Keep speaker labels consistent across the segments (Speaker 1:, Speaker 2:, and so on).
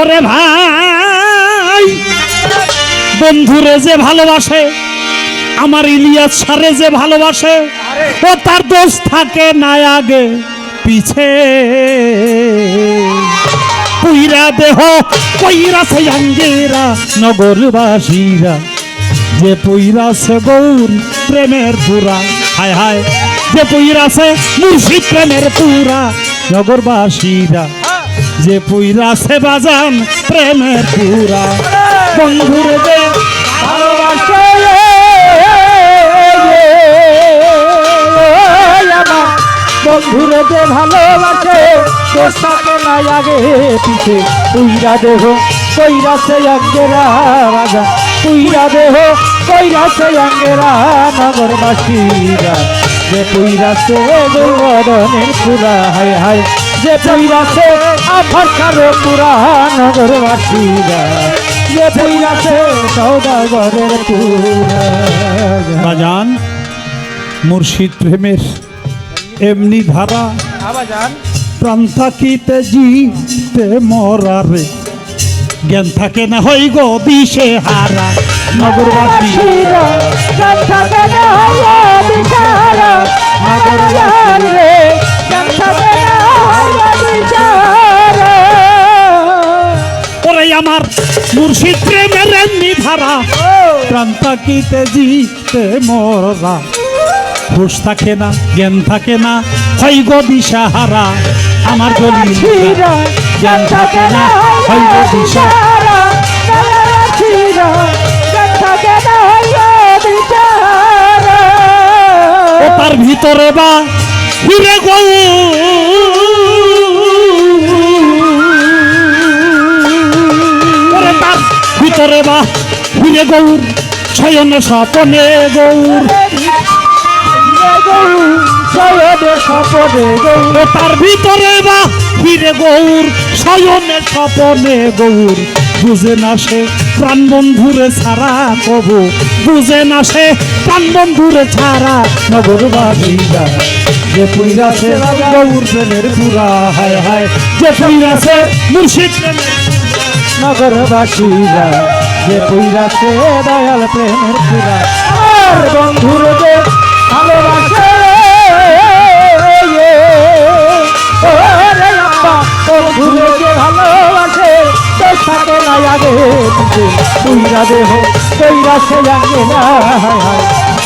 Speaker 1: ওরে ভাই, বন্ধুরে যে ভালোবাসে, আমার ইলিয়াস সারে যে ভালোবাসে, ও তার দোষ থাকে না আগে পিছে। পুইরা দেহ কইরা সে আঙ্গেরা, নগরবাসীরা, যে পইরাছে গৌর প্রেমের পুরা, হায় হায়, যে পইরাছে মুর্শিদ প্রেমের পুরা, নগরবাসীরা। যে পইরাছে বাজান প্রেমের পুরা। বন্ধুর যে বন্ধুরে যে ভালোবাসে দোষ থাকে না আগে পিছে। পুইরা দেহ, কইরা সে আঙ্গেরা রাজা। পুইরা দেহ, কইরা সে আঙ্গেরা নগরবাসীরা। যে পুইরা সে গৌরনের পুরা, হায় হায়। যে পুইরা সে আফার কারও পুরা নগরবাসীরা যে পুইরা সে সৌদাগরের পুরা। বাজান মুর্শিদ প্রেমের এমনি ধারা।
Speaker 2: আবাজান
Speaker 1: প্রাণ থাকিতে জিতে মরারে জ্ঞান থাকে না হই গো দিশে হারা। নগরবাসী ওরে আমার মুর্শিদ প্রেমের এমনি ধারা প্রাণ থাকিতে জিতে মরা হুশ থাকে না জ্ঞান থাকে না হয় গো দিশাহারা। আমার গলি জ্ঞান থাকে না হয় গো দিশা ও তার ভিতরে বা ফিরে গো। ভিতরে বা, ফিরে গৌর শয়ন স্বপনে গৌর। তার ভিতরে বা, ফিরে গৌর শয়নে স্বপনে গৌর। বুঝে না সে প্রাণ বন্ধুরে ছাড়া কবু। বুঝে না সে প্রাণ বন্ধুরে ছাড়া নগরবাসীরা। যে পুইরাছে গৌর প্রেমের পুরা, হায় হায়। যে পুইরাছে মুর্শিদ প্রেমের নগরবাসীরা। যে পুইরাছে দয়াল প্রেমের পুরা। আর বন্ধুর যে ভালোবাসে বন্ধুর যে ভালোবাসে থাকে না আগে পুইরা দেহ কইরা সে আগে না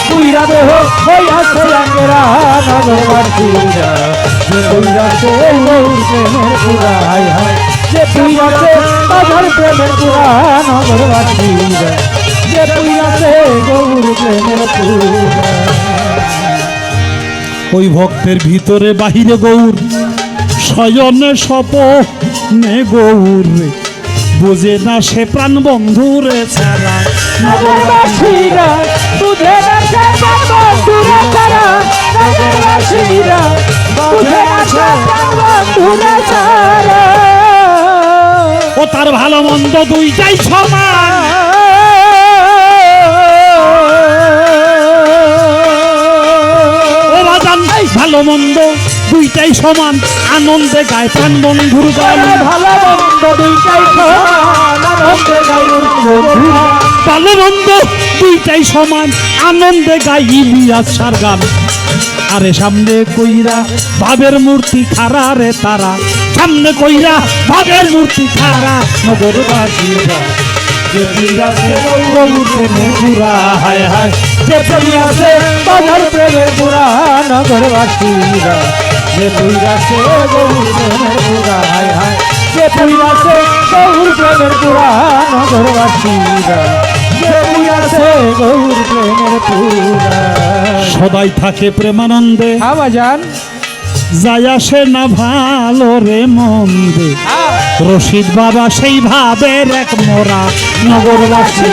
Speaker 1: পুইরা দেহ কইরা সে আগে না নগরবাসীরা। যে পুইরাছে গৌর প্রেমের পুরা হায় হায় যে পুইরাছে ওই ভক্তের ভিতরে বাহিরে গৌর, শয়নে স্বপনে গৌর বুঝে না সে প্রাণ বন্ধুরে
Speaker 2: বুঝে না সে না সে বন্ধুরা ছাড়া।
Speaker 1: তার ভালো মন্দ দুইটাই সমান। ভালো মন্দ দুইটাই সমান। আনন্দে গায় প্রাণ বন্ধুর
Speaker 2: ভালো মন্দ দুইটাই সমান আনন্দে গাইর বন্ধুরা
Speaker 1: ভালো মন্দ দুইটাই সমান আনন্দে গাই ইলিয়াস সার গান। আরে সামনে কইরা ভাবের মূর্তি খারা রে তারা। সামনে কইরা ভাবের মূর্তি খারা নগরবাসীরা যে পিরাছে গৌর প্রেমের পুরা হায় হায়। যে পিরাছে বাজার প্রেমের পুরা নগরবাসীরা যে পিরাছে গৌর প্রেমের পুরা হায় হায়। যে পিরাছে গৌর প্রেমের পুরা নগরবাসীরা যে পিরাছে গৌর প্রেমের পুরা। সদাই থাকে প্রেমানন্দে।
Speaker 2: আবাজান
Speaker 1: যায় আসে না ভালো রে মন্দে। রশিদ বাবা সেই ভাবের এক মোরা, নগরবাসী।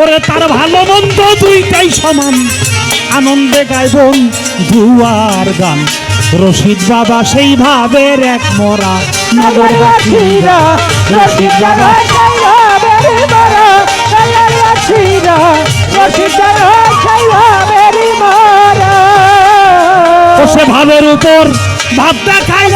Speaker 1: ওরে তার ভালো মন্দ দুইটাই সমান, আনন্দে গাইবন দুয়ার গান। রশিদ বাবা সেই ভাবের এক মোরা নগরবাসীরা রসিক জানায়
Speaker 2: চাইরা
Speaker 1: বেরি মারা কালারিয়াছিরা রসিক জানায় চাইরা ভাবের উপর ভাবটা খাই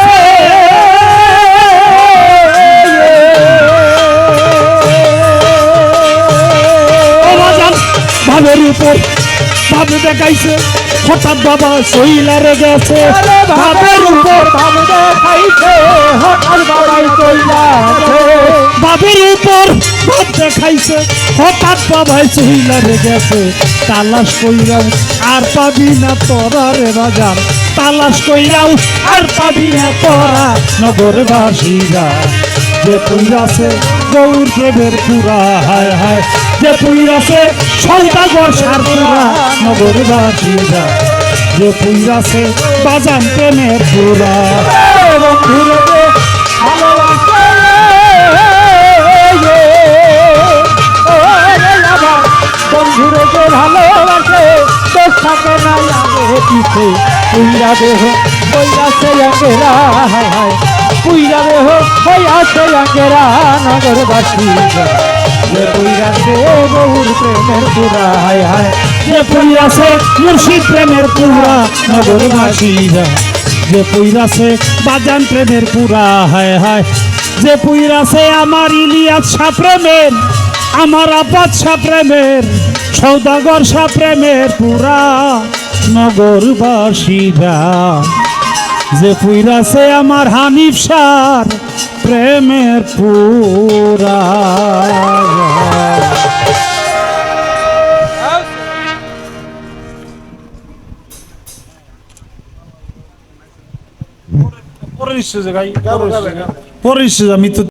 Speaker 1: দেখাইছে হঠাৎ বাবা শৈলারে গেছে। ভাবের উপর
Speaker 2: ভাব দেখাইছে হঠাৎ বাবাই কইলাছে
Speaker 1: বাবের উপর ভাব দেখাইছে হঠাৎ বাবাই শৈলারে গেছে। তালাশ কইরাও আর পাবি না তোরা রে বাজার। তালাশ কইরাও আর পাবি না তোরা নগরবাসীরা। যে পুইরাছে গৌর প্রেমের পুরা হায় হায় যে পুইরাছে সৌদাগর সার পুরা নগরবাসীরা যে পুইরাছে বাজান প্রেমের পুরা
Speaker 2: বন্ধুরে বন্ধুরে যে ভালোবাসে থাকে না লাগে পিছে পুইরা দেহ কইরাছে আঙ্গেরা হায় হায় পুইরা দেহ হইয়াছে আঙ্গেরা নগরবাসী। যে পুইরাছে বহুর প্রেমের পুরা, হায় হায়।
Speaker 1: যে পুইরাছে মুর্শিদ প্রেমের পুরা নগরবাসীরা যে পুইরাছে বাজান প্রেমের পুরা, হায় হায়। যে পুইরাছে আমার ইলিয়াস শাহ প্রেমের, আমার আপাত শাহ প্রেমের, সৌদাগর শাহ প্রেমের পুরা নগরবাসীরা যে পুইরাছে আমার হানিফ শাহ প্রেমের পুরা। পরে নিশ্চয় গাই